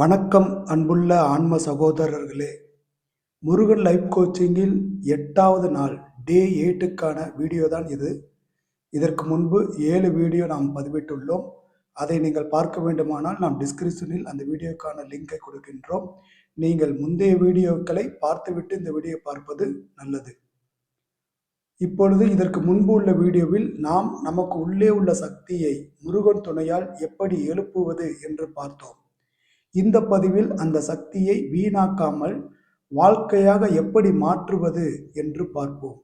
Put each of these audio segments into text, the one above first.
வணக்கம் அன்புள்ள ஆன்ம சகோதரர்களே. முருகன் லைஃப் கோச்சிங்கில் எட்டாவது நாள் டே எயிட்டுக்கான வீடியோ தான் இது. இதற்கு முன்பு ஏழு வீடியோ நாம் பதிவிட்டுள்ளோம். அதை நீங்கள் பார்க்க வேண்டுமானால் நாம் டிஸ்கிரிப்ஷனில் அந்த வீடியோக்கான லிங்கை கொடுக்கின்றோம். நீங்கள் முந்தைய வீடியோக்களை பார்த்துவிட்டு இந்த வீடியோ பார்ப்பது நல்லது. இப்பொழுது இதற்கு முன்பு உள்ள வீடியோவில் நாம் நமக்கு உள்ளே உள்ள சக்தியை முருகன் துணையால் எப்படி எழுப்புவது என்று பார்த்தோம். இந்த பதிவில் அந்த சக்தியை வீணாக்காமல் வாழ்க்கையாக எப்படி மாற்றுவது என்று பார்ப்போம்.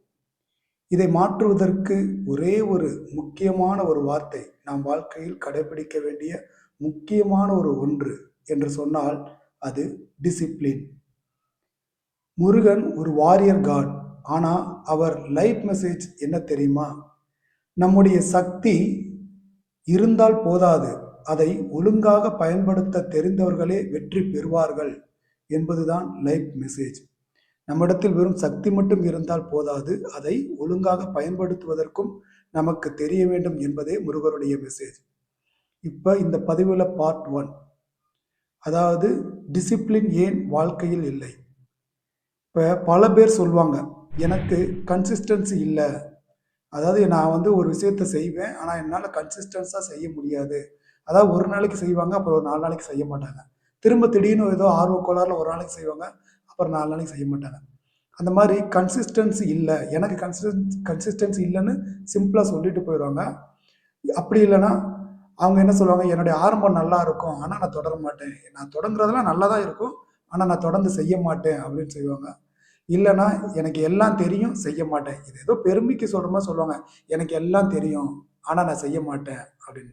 இதை மாற்றுவதற்கு ஒரே ஒரு முக்கியமான ஒரு வார்த்தை நாம் வாழ்க்கையில் கடைபிடிக்க வேண்டிய முக்கியமான ஒரு ஒன்று என்று சொன்னால் அது டிசிப்ளின். முருகன் ஒரு வாரியர் காட் ஆனால் அவர் லைஃப் மெசேஜ் என்ன தெரியுமா? நம்முடைய சக்தி இருந்தால் போதாது அதை ஒழுங்காக பயன்படுத்த தெரிந்தவர்களே வெற்றி பெறுவார்கள் என்பதுதான் லைஃப் மெசேஜ். நம்மிடத்தில் வெறும் சக்தி மட்டும் இருந்தால் போதாது அதை ஒழுங்காக பயன்படுத்துவதற்கும் நமக்கு தெரிய வேண்டும் என்பதே முருகருடைய மெசேஜ். இப்போ இந்த பதிவில் பார்ட் ஒன் அதாவது டிசிப்ளின் ஏன் வாழ்க்கையில் இல்லை? இப்போ பல பேர் சொல்லுவாங்க எனக்கு கன்சிஸ்டன்சி இல்லை. அதாவது நான் வந்து ஒரு விஷயத்தை செய்வேன் ஆனால் என்னால் கன்சிஸ்டன்ஸாக செய்ய முடியாது. அதாவது ஒரு நாளைக்கு செய்வாங்க அப்புறம் ஒரு நாலு நாளைக்கு செய்ய மாட்டாங்க. திரும்ப திடீர்னு ஏதோ ஆர்வ கோளாறுல ஒரு நாளைக்கு செய்வாங்க அப்புறம் நாலு நாளைக்கு செய்ய மாட்டாங்க. அந்த மாதிரி கன்சிஸ்டன்சி இல்லை. எனக்கு கன்சிஸ்டன்ஸ் கன்சிஸ்டன்சி இல்லைன்னு சிம்பிளாக சொல்லிட்டு போயிடுவாங்க. அப்படி இல்லைன்னா அவங்க என்ன சொல்லுவாங்க என்னுடைய ஆரம்பம் நல்லா இருக்கும் ஆனால் நான் தொடர மாட்டேன். நான் தொடங்குறதெல்லாம் நல்லா தான் இருக்கும் ஆனால் நான் தொடர்ந்து செய்ய மாட்டேன் அப்படின்னு செய்வாங்க. இல்லைன்னா எனக்கு எல்லாம் தெரியும் செய்ய மாட்டேன். இது ஏதோ பெருமைக்கு சொல்கிற மாதிரி சொல்லுவாங்க. எனக்கு எல்லாம் தெரியும் ஆனால் நான் செய்ய மாட்டேன் அப்படின்னு.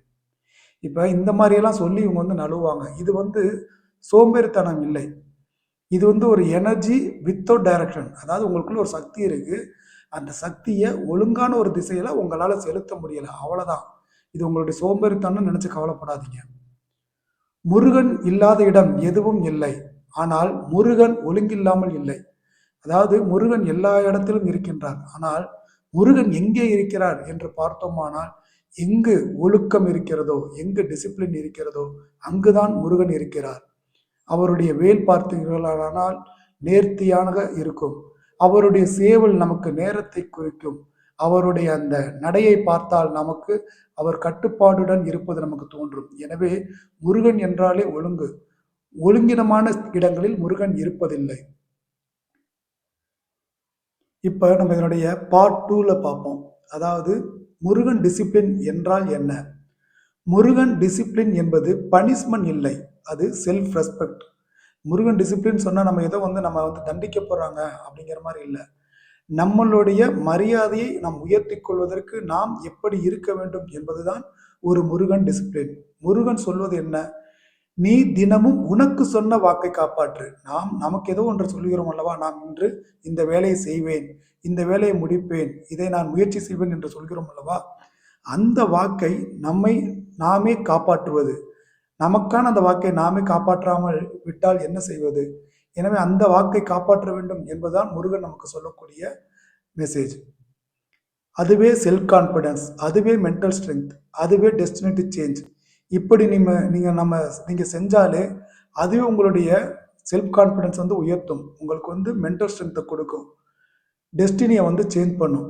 இப்போ இந்த மாதிரியெல்லாம் சொல்லி இவங்க வந்து நழுவாங்க இது வந்து சோம்பேறித்தனம் இல்லை. இது வந்து ஒரு எனர்ஜி வித்தவுட் டைரக்ஷன் அதாவது உங்களுக்குள்ள ஒரு சக்தி இருக்குது அந்த சக்தியை ஒழுங்கான ஒரு திசையில் உங்களால் செலுத்த முடியலை. அவ்வளோதான் இது உங்களுடைய சோம்பேறித்தனம் நினச்சி கவலைப்படாதீங்க. முருகன் இல்லாத இடம் எதுவும் இல்லை. ஆனால் முருகன் ஒழுங்கில்லாமல் இல்லை. அதாவது முருகன் எல்லா இடத்திலும் இருக்கின்றார். ஆனால் முருகன் எங்கே இருக்கிறார் என்று பார்த்தோமானால் எங்கு ஒழுக்கம் இருக்கிறதோ எங்கு டிசிப்ளின் இருக்கிறதோ அங்குதான் முருகன் இருக்கிறார். அவருடைய வேல் பார்த்தீர்களானால் நேர்த்தியாக இருக்கும். அவருடைய சேவல் நமக்கு நேரத்தை குறிக்கும். அவருடைய அந்த நடையை பார்த்தால் நமக்கு அவர் கட்டுப்பாடுடன் இருப்பது நமக்கு தோன்றும். எனவே முருகன் என்றாலே ஒழுங்கு. ஒழுங்கினமான இடங்களில் முருகன் இருப்பதில்லை. இப்போ நம்ம இதனுடைய பார்ட் டூவில் பார்ப்போம். அதாவது முருகன் டிசிப்ளின் என்றால் என்ன? முருகன் டிசிப்ளின் என்பது பனிஷ்மெண்ட் இல்லை அது செல்ஃப் ரெஸ்பெக்ட் முருகன் டிசிப்ளின் சொன்னால் நம்ம எதோ வந்து நம்ம வந்து தண்டிக்க போகிறாங்க அப்படிங்கிற மாதிரி இல்லை. நம்மளுடைய மரியாதையை நாம் உயர்த்தி கொள்வதற்கு நாம் எப்படி இருக்க வேண்டும் என்பதுதான் ஒரு முருகன் டிசிப்ளின் முருகன் சொல்வது என்ன? நீ தினமும் உனக்கு சொன்ன வாக்கை காப்பாற்று. நாம் நமக்கு ஏதோ ஒன்று சொல்கிறோம் அல்லவா? நாம் இன்று இந்த வேலையை செய்வேன் இந்த வேலையை முடிப்பேன் இதை நான் முயற்சி செய்வேன் என்று சொல்கிறோம் அல்லவா? அந்த வாக்கை நம்மை நாமே காப்பாற்றுவது. நமக்கான அந்த வாக்கை நாமே காப்பாற்றாமல் விட்டால் என்ன செய்வது? எனவே அந்த வாக்கை காப்பாற்ற வேண்டும் என்பதுதான் முருகன் நமக்கு சொல்லக்கூடிய மெசேஜ் அதுவே செல்ஃப் கான்ஃபிடன்ஸ் அதுவே மென்டல் ஸ்ட்ரென்த் அதுவே டெஸ்டினி சேஞ்ச் இப்படி நீங்க நீங்கள் நம்ம நீங்கள் செஞ்சாலே அதுவே உங்களுடைய செல்ஃப் கான்ஃபிடன்ஸ் வந்து உயர்த்தும். உங்களுக்கு வந்து மென்டல் ஸ்ட்ரென்த்தை கொடுக்கும். டெஸ்டினியை வந்து சேஞ்ச் பண்ணும்.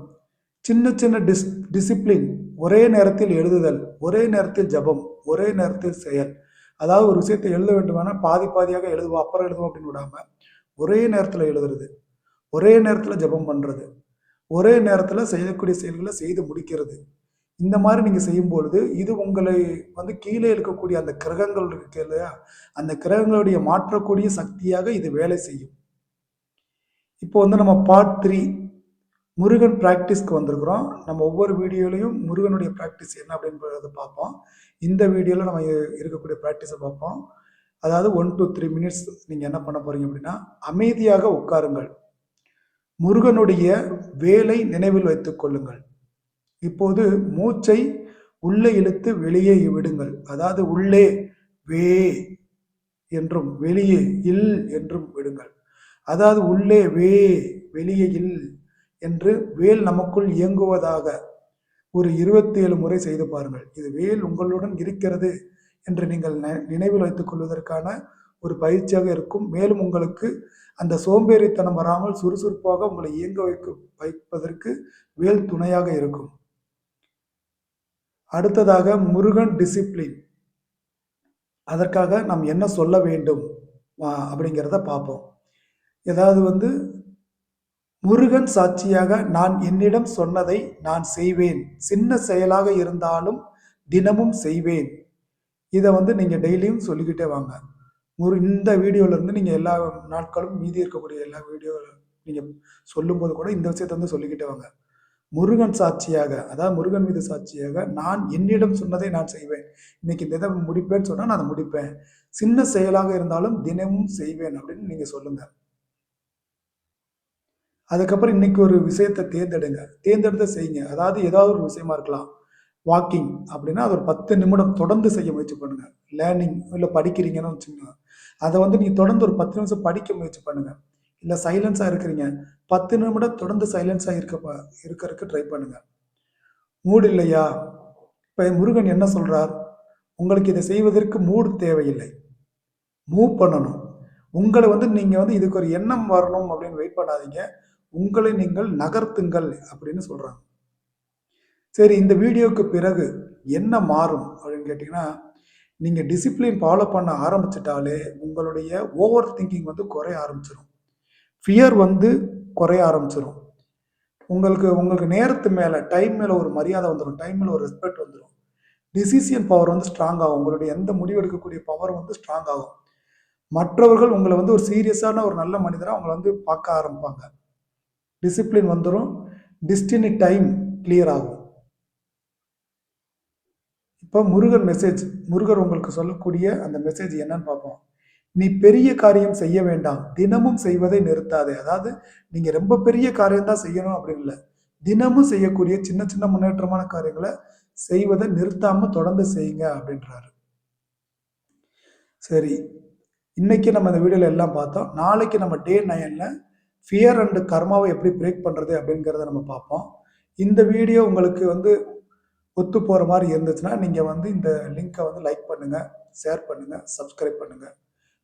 சின்ன சின்ன டிஸ் டிசிப்ளின் ஒரே நேரத்தில் எழுதுதல் ஒரே நேரத்தில் ஜபம் ஒரே நேரத்தில் செயல். அதாவது ஒரு விஷயத்தை எழுத வேண்டுமானால் பாதி பாதியாக எழுதுவோம் அப்புறம் எழுதுவோம் அப்படின்னு விடாமல் ஒரே நேரத்தில் எழுதுறது ஒரே நேரத்தில் ஜபம் பண்ணுறது ஒரே நேரத்தில் செய்யக்கூடிய செயல்களை செய்து முடிக்கிறது. இந்த மாதிரி நீங்கள் செய்யும்பொழுது இது உங்களை வந்து கீழே இருக்கக்கூடிய அந்த கிரகங்கள் இருக்கு இல்லையா? அந்த கிரகங்களுடைய மாற்றக்கூடிய சக்தியாக இது வேலை செய்யும். இப்போ வந்து நம்ம பார்ட் த்ரீ முருகன் ப்ராக்டிஸ்க்கு வந்திருக்கிறோம். நம்ம ஒவ்வொரு வீடியோலையும் முருகனுடைய ப்ராக்டிஸ் என்ன அப்படின்றத பார்ப்போம். இந்த வீடியோவில் நம்ம இருக்கக்கூடிய ப்ராக்டிஸை பார்ப்போம். அதாவது ஒன் டூ த்ரீ மினிட்ஸ் நீங்கள் என்ன பண்ண போகிறீங்க அப்படின்னா அமைதியாக உட்காருங்கள். முருகனுடைய வேலை நினைவில் வைத்துக் கொள்ளுங்கள். இப்போது மூச்சை உள்ளே இழுத்து வெளியே விடுங்கள். அதாவது உள்ளே வே என்றும் வெளியே இல் என்றும் விடுங்கள். அதாவது உள்ளே வே வெளியே இல் என்று வேல் நமக்குள் இயங்குவதாக ஒரு இருபத்தி ஏழு முறை செய்து பாருங்கள். இது வேல் உங்களுடன் இருக்கிறது என்று நீங்கள் நினைவில் வைத்துக் கொள்வதற்கான ஒரு பயிற்சியாக இருக்கும். மேலும் உங்களுக்கு அந்த சோம்பேறித்தனம் வராமல் சுறுசுறுப்பாக உங்களை இயங்க வைக்க வைப்பதற்கு வேல் துணையாக இருக்கும். அடுத்ததாக முருகன் டிசிப்ளின் அதற்காக நாம் என்ன சொல்ல வேண்டும்? அப்படிங்கிறத பார்ப்போம். ஏதாவது வந்து முருகன் சாட்சியாக நான் என்னிடம் சொன்னதை நான் செய்வேன். சின்ன செயலாக இருந்தாலும் தினமும் செய்வேன். இதை வந்து நீங்கள் டெய்லியும் சொல்லிக்கிட்டே வாங்க. ஒரு இந்த வீடியோவிலேருந்து நீங்கள் எல்லா நாட்களும் மீதி இருக்கக்கூடிய எல்லா வீடியோ நீங்கள் சொல்லும்போது கூட இந்த விஷயத்தை வந்து சொல்லிக்கிட்டே வாங்க. முருகன் சாட்சியாக அதாவது முருகன் மீது சாட்சியாக நான் என்னிடம் சொன்னதை நான் செய்வேன். இன்னைக்கு இந்த இதை முடிப்பேன்னு சொன்னால் நான் அதை முடிப்பேன். சின்ன செயலாக இருந்தாலும் தினமும் செய்வேன் அப்படின்னு நீங்கள் சொல்லுங்க. அதுக்கப்புறம் இன்னைக்கு ஒரு விஷயத்தை தேர்ந்தெடுங்க. தேர்ந்தெடுத்து செய்யுங்க. அதாவது ஏதாவது ஒரு விஷயமா இருக்கலாம். வாக்கிங் அப்படின்னா அது ஒரு பத்து நிமிடம் தொடர்ந்து செய்ய முயற்சி பண்ணுங்க. லேர்னிங் இல்லை படிக்கிறீங்கன்னு வச்சுக்கோங்க. அதை வந்து நீங்கள் தொடர்ந்து ஒரு பத்து நிமிஷம் படிக்க முயற்சி பண்ணுங்கள் இல்லை சைலன்ஸாக இருக்கிறீங்க. பத்து நிமிடம் தொடர்ந்து சைலன்ஸாக இருக்க இருக்கிறதுக்கு ட்ரை பண்ணுங்க. மூடு இல்லையா? இப்போ முருகன் என்ன சொல்கிறார் உங்களுக்கு இதை செய்வதற்கு மூடு தேவையில்லை. மூவ் பண்ணணும். உங்களை வந்து நீங்கள் வந்து இதுக்கு ஒரு எண்ணம் வரணும் அப்படின்னு வெயிட் பண்ணாதீங்க. உங்களை நீங்கள் நகர்த்துங்கள் அப்படின்னு சொல்கிறாங்க சரி இந்த வீடியோக்கு பிறகு என்ன மாறும் அப்படின்னு கேட்டிங்கன்னா நீங்கள் டிசிப்ளின் ஃபாலோ பண்ண ஆரம்பிச்சிட்டாலே உங்களுடைய ஓவர் திங்கிங் வந்து குறைய ஆரம்பிச்சிடும் ஃபியர் வந்து குறைய ஆரம்பிச்சிடும் உங்களுக்கு உங்களுக்கு நேரத்து மேலே டைம் மேலே ஒரு மரியாதை வந்துடும் டைம் மேலே ஒரு ரெஸ்பெக்ட் வந்துடும் டிசிஷன் பவர் வந்து ஸ்ட்ராங் ஆகும். உங்களுடைய எந்த முடிவு எடுக்கக்கூடிய பவர் வந்து ஸ்ட்ராங் ஆகும். மற்றவர்கள் உங்களை வந்து ஒரு சீரியஸான ஒரு நல்ல மனிதராக அவங்களை வந்து பார்க்க ஆரம்பிப்பாங்க. டிசிப்ளின் வந்துடும் டிஸ்டினி டைம் கிளியர் ஆகும். இப்போ முருகன் மெசேஜ் முருகர் உங்களுக்கு சொல்லக்கூடிய அந்த மெசேஜ் என்னன்னு பார்ப்போம். நீ பெரிய காரியம் செய்ய வேண்டாம். தினமும் செய்வதை நிறுத்தாதே. அதாவது நீங்கள் ரொம்ப பெரிய காரியம் தான் செய்யணும் அப்படின்னு இல்லை. தினமும் செய்யக்கூடிய சின்ன சின்ன முன்னேற்றமான காரியங்களை செய்வதை நிறுத்தாம தொடர்ந்து செய்யுங்க அப்படின்றாரு. சரி. இன்னைக்கு நம்ம இந்த வீடியோல எல்லாம் பார்த்தோம். நாளைக்கு நம்ம டே நைன்ல ஃபியர் அண்ட் கர்மாவை எப்படி பிரேக் பண்றது அப்படிங்கிறத நம்ம பார்ப்போம். இந்த வீடியோ உங்களுக்கு வந்து ஒத்து போகிற மாதிரி இருந்துச்சுன்னா நீங்கள் வந்து இந்த லிங்கை வந்து லைக் பண்ணுங்கள் ஷேர் பண்ணுங்கள் சப்ஸ்கிரைப் பண்ணுங்கள்